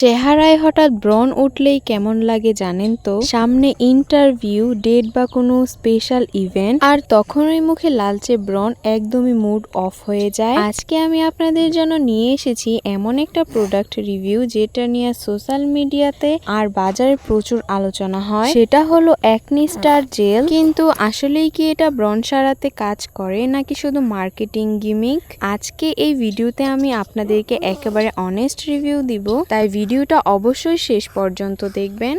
চেহারায় হঠাৎ ব্রণ উঠলেই কেমন লাগে জানেন তো? সামনে ইন্টারভিউ, ডেট বা কোনো স্পেশাল ইভেন্ট, আর তখনই মুখে লালচে ব্রণ একদমই মুড অফ হয়ে যায়। আজকে আমি আপনাদের জন্য নিয়ে এসেছি এমন একটা প্রোডাক্ট রিভিউ যেটা নিয়ে সোশ্যাল মিডিয়াতে আর বাজারে প্রচুর আলোচনা হয়। সেটা হলো অ্যাকনি স্টার জেল কিন্তু আসলেই কি এটা ব্রণ সারাতে কাজ করে নাকি শুধু মার্কেটিং গিমিক আজকে এই ভিডিওতে আমি আপনাদেরকে একেবারে অনেস্ট রিভিউ দিব। তাই ভিডিওটা অবশ্যই শেষ পর্যন্ত দেখবেন।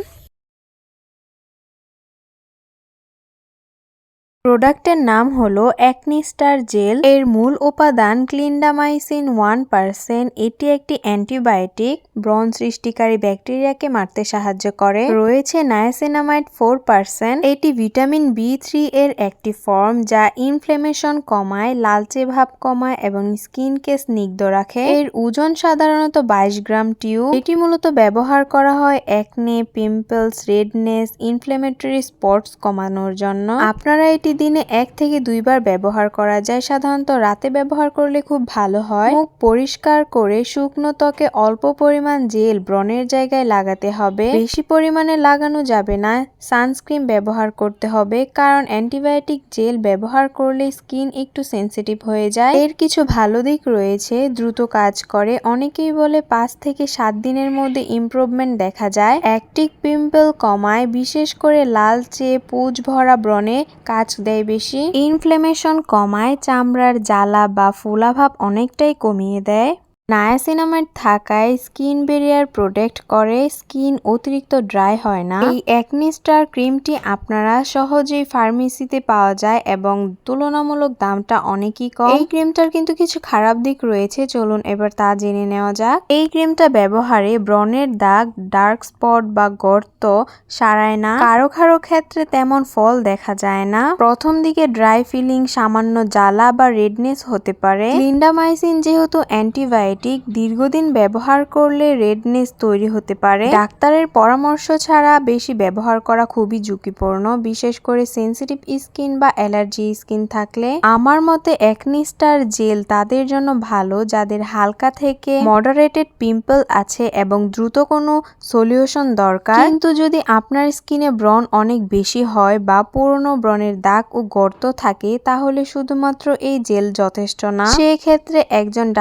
প্রোডাক্টের নাম হলো অ্যাকনি স্টার জেল। এর মূল উপাদান ক্লিন্ডামাইসিন ওয়ান পার্সেন্ট। এটি একটি অ্যান্টিবায়োটিক। ব্রণ সৃষ্টিকারী ব্যাকটেরিয়াকে মারতে সাহায্য করে। রয়েছে নায়াসিনামাইড ফোর পার্সেন্ট। এটি ভিটামিন বি থ্রি এর একটি ফর্ম যা ইনফ্লেমেশন কমায়, লালচে ভাব কমায় এবং স্কিনকে স্নিগ্ধ রাখে। এর ওজন সাধারণত বাইশ গ্রাম টিউব। এটি মূলত ব্যবহার করা হয় acne pimples, redness, inflammatory spots কমানোর জন্য। আপনারা এটি দিনে এক থেকে দুইবার ব্যবহার করা যায়। সাধারণত রাতে ব্যবহার করলে খুব ভালো হয়। মুখ পরিষ্কার করে শুকনো ত্বকে অল্প পরিমাণ জেল ব্রণের জায়গায় লাগাতে হবে। বেশি পরিমাণে লাগানো যাবে না। সানস্ক্রিন ব্যবহার করতে হবে। কারণ অ্যান্টিবায়োটিক জেল ব্যবহার করলে স্কিন একটু সেনসিটিভ হয়ে যায়। এর কিছু ভালো দিক রয়েছে। দ্রুত কাজ করে। অনেকেই বলে পাঁচ থেকে সাত দিনের মধ্যে ইমপ্রুভমেন্ট দেখা যায়। অ্যাক্টিক পিম্পল কমায়। বিশেষ করে লালচে পুজ ভরা ব্রণে কাজ দেয় বেশি। ইনফ্লেমেশন কমায় চামড়ার জ্বালা বা ফোলাভাব অনেকটাই কমিয়ে দেয়। নায়াসিনামাইড থাকায় স্কিন বেরিয়ার প্রোটেক্ট করে, স্কিন অতিরিক্ত ড্রাই হয় না। এই অ্যাকনি স্টার ক্রিমটি আপনারা সহজেই ফার্মেসিতে পাওয়া যায় এবং তুলনামূলক দামটা অনেকই কম। এই ক্রিমটার কিন্তু কিছু খারাপ দিক রয়েছে, চলুন এবার তা জেনে নেওয়া যাক। এই ক্রিমটা ব্যবহারে ব্রণের দাগ, ডার্ক স্পট বা গর্ত সারায় না। কারও কারও ক্ষেত্রে তেমন ফল দেখা যায় না। প্রথম দিকে ড্রাই ফিলিং সামান্য জ্বালা বা রেডনেস হতে পারে। লিন্ডামাইসিন যেহেতু অ্যান্টিবায়োটিক দীর্ঘদিন ব্যবহার করলে রেডনেস তৈরি হতে পারে। ডাক্তারের পরামর্শ ছাড়া বেশি ব্যবহার করা খুবই ঝুঁকিপূর্ণ, বিশেষ করে সেন্সিটিভ স্কিন বা অ্যালার্জি স্কিন থাকলে। আমার মতে অ্যাকনিস্টার জেল তাদের জন্য ভালো, যাদের হালকা থেকে মডারেটেড পিম্পল আছে এবং দ্রুত কোনো সলিউশন দরকার। কিন্তু যদি আপনার স্কিনে ব্রণ অনেক বেশি হয় বা পুরনো ব্রণের দাগ ও গর্ত থাকে, তাহলে শুধুমাত্র এই জেল যথেষ্ট না। সেক্ষেত্রে একজন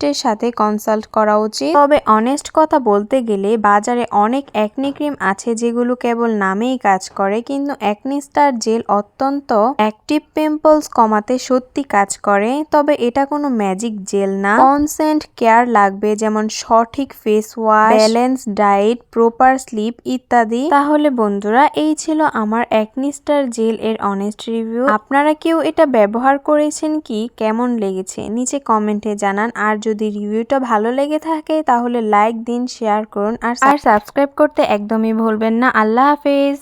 ডার্মাটোলজিস্টের সাথে কনসাল্ট করা উচিত। তবে অনেস্ট কথা বলতে গেলে বাজারে অনেক অ্যাকনি ক্রিম আছে যেগুলো কেবল নামেই কাজ করে, কিন্তু অ্যাকনি স্টার জেল অত্যন্ত অ্যাক্টিভ পিম্পলস কমাতে সত্যি কাজ করে। তবে এটা কোনো ম্যাজিক জেল না। কনসেন্ট কেয়ার লাগবে যেমন সঠিক face wash balance diet proper sleep ইত্যাদি। তাহলে বন্ধুরা, এই ছিল আমার অ্যাকনিস্টার জেল এর অনেস্ট রিভিউ আপনারা কেউ এটা ব্যবহার করেছেন কি? কেমন লেগেছে? নিচে কমেন্টে জানান। আর যদি রিভিউটা ভালো লেগে থাকে, তাহলে লাইক দিন শেয়ার করুন আর সাবস্ক্রাইব করতে একদমই ভুলবেন না। আল্লাহ হাফেজ।